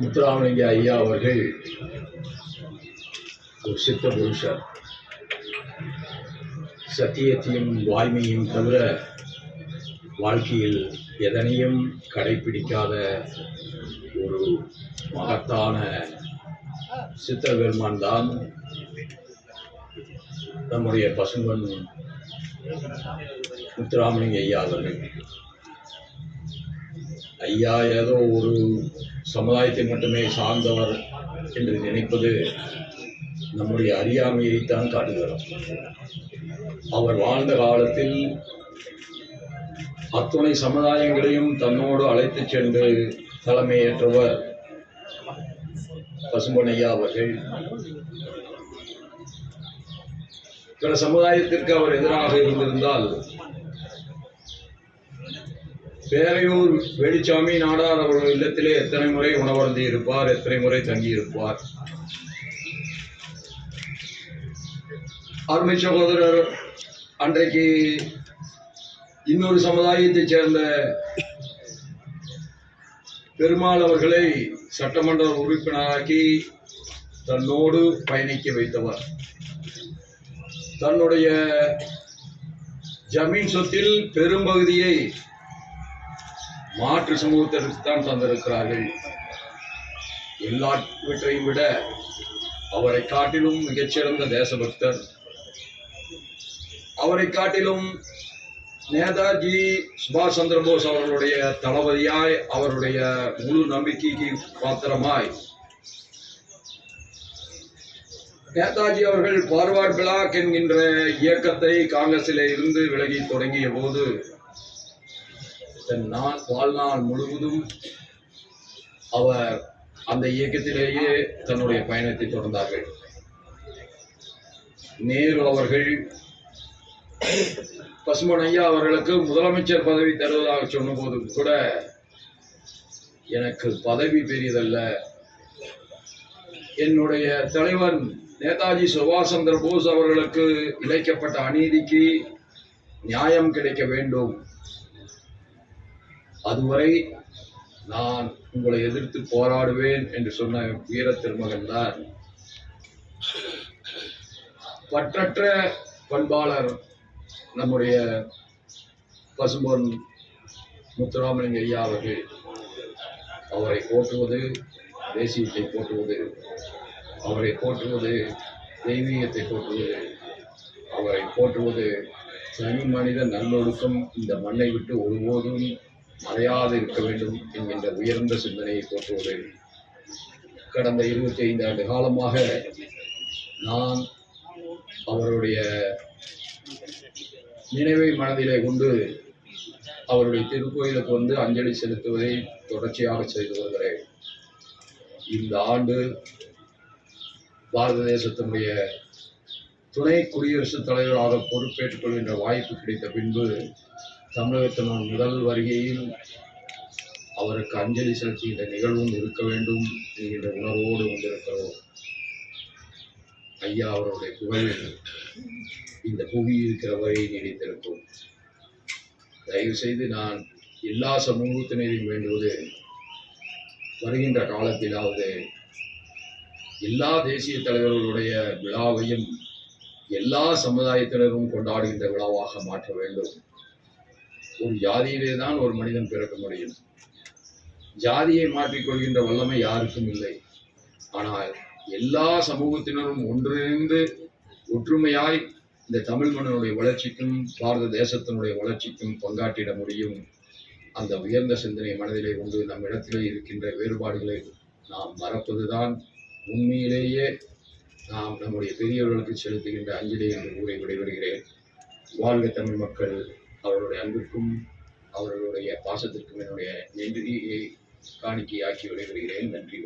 முத்துராமலிங்க ஐயா அவர்கள் ஒரு சித்த புருஷர். சத்தியத்தையும் வாய்மையும் தவிர வாழ்க்கையில் எதனையும் கடைபிடிக்காத ஒரு மகத்தான சித்த பெருமான் தான் நம்முடைய பசுமன் முத்துராமலிங்க ஐயா அவர்கள். ஐயா ஏதோ ஒரு சமுதாயத்தை மட்டுமே சார்ந்தவர் என்று நினைப்பது நம்முடைய அறியாமையைத்தான் காட்டுகிறோம் அவர் வாழ்ந்த காலத்தில் அத்துணை சமுதாயங்களையும் தன்னோடு அழைத்துச் சென்று தலைமையேற்றவர் பசும்பொன்னையா அவர்கள். பிற சமுதாயத்திற்கு அவர் எதிராக இருந்திருந்தால் பேரையூர் வேலுச்சாமி நாடார் அவர்கள் இல்லத்திலே எத்தனை முறை உணவருந்தி இருப்பார்? எத்தனை முறை தங்கி இருப்பார்? அருமை சகோதரர் அன்றைக்கு இன்னொரு சமுதாயத்தைச் சேர்ந்த பெருமாள் அவர்களை சட்டமன்ற உறுப்பினராக்கி தன்னோடு பயணிக்க வைத்தவர். தன்னுடைய ஜமீன் சொத்தில் பெரும்பகுதியை மாற்று சமூகத்திற்கு தான் தந்திருக்கிறார்கள். எல்லாவற்றையும் விட அவரை காட்டிலும் மிகச்சிறந்த தேசபக்தர். அவரை காட்டிலும் நேதாஜி சுபாஷ் சந்திர போஸ் அவர்களுடைய தளபதியாய் அவருடைய முழு நம்பிக்கைக்கு பாத்திரமாய் நேதாஜி அவர்கள் பார்வார்ட் பிளாக் என்கின்ற இயக்கத்தை காங்கிரசிலே இருந்து விலகி தொடங்கிய போது தன் நாள் வாழ்நாள் முழுவதும் அவர் அந்த இயக்கத்திலேயே தன்னுடைய பயணத்தை தொடர்ந்தார்கள். நேரு அவர்கள் பசுமன் ஐயா அவர்களுக்கு முதலமைச்சர் பதவி தருவதாக சொன்னபோது கூட எனக்கு பதவி பெரியதல்ல. என்னுடைய தலைவன் நேதாஜி சுபாஷ் சந்திர போஸ் அவர்களுக்கு இழைக்கப்பட்ட அநீதிக்கு நியாயம் கிடைக்க வேண்டும். அதுவரை நான் உங்களை எதிர்த்து போராடுவேன் என்று சொன்ன வீர திருமகன் தான். பற்றற்ற பண்பாளர் நம்முடைய பசும்பொன் முத்துராமலிங்க ஐயா அவர்கள். அவரை போற்றுவது தேசியத்தை போற்றுவது அவரை போற்றுவது தெய்வீகத்தை போற்றுவது அவரை போற்றுவது தனி மனித நல்லொழுக்கம் இந்த மண்ணை விட்டு ஒருபோதும் மறையாது இருக்க வேண்டும் என்கின்ற உயர்ந்த சிந்தனையை போற்றுவது கடந்த இருபத்தி ஐந்து ஆண்டு காலமாக நான் அவருடைய நினைவை மனதிலே கொண்டு அவருடைய திருக்கோயிலுக்கு வந்து அஞ்சலி செலுத்துவதை தொடர்ச்சியாக செய்து வருகிறேன். இந்த ஆண்டு பாரத தேசத்தினுடைய துணை குடியரசுத் தலைவராக பொறுப்பேற்றுக் கொள்கின்ற வாய்ப்பு கிடைத்த பின்பு தமிழகத்தின் முதல் வருகையில் அவருக்கு அஞ்சலி செலுத்துகின்ற நிகழ்வும் இருக்க வேண்டும் என்கின்ற உணர்வோடு வந்திருக்கிறோம். ஐயா அவருடைய புகழ் இந்த புவி இருக்கிற வரை நினைத்திருக்கும் தயவு செய்து நான் எல்லா சமூகத்தினரையும் வேண்டுவது வருகின்ற காலத்திலாவது எல்லா தேசிய தலைவர்களுடைய விழாவையும் எல்லா சமுதாயத்தினரும் கொண்டாடுகின்ற விழாவாக மாற்ற வேண்டும். ஒரு ஜாதியிலே தான் ஒரு மனிதன் பிறக்க முடியும். ஜாதியை மாற்றிக்கொள்கின்ற வல்லமை யாருக்கும் இல்லை. ஆனால் எல்லா சமூகத்தினரும் ஒன்றிணைந்து ஒற்றுமையாய் இந்த தமிழ் மன்னனுடைய வளர்ச்சிக்கும் பாரத தேசத்தினுடைய வளர்ச்சிக்கும் பங்காற்றிட முடியும். அந்த உயர்ந்த சிந்தனை மனதிலே கொண்டு நம் இடத்திலே இருக்கின்ற வேறுபாடுகளை நாம் மறப்பதுதான் உண்மையிலேயே நாம் நம்முடைய பெரியவர்களுக்கு செலுத்துகின்ற அஞ்சலி என்று கூறி விடைபெறுகிறேன். வாழ்க தமிழ் மக்கள். அவர்களுடைய அன்பிற்கும் அவர்களுடைய பாசத்திற்கும் என்னுடைய நன்றியை காணிக்கையாக்கி விடைபெறுகிறேன். நன்றி.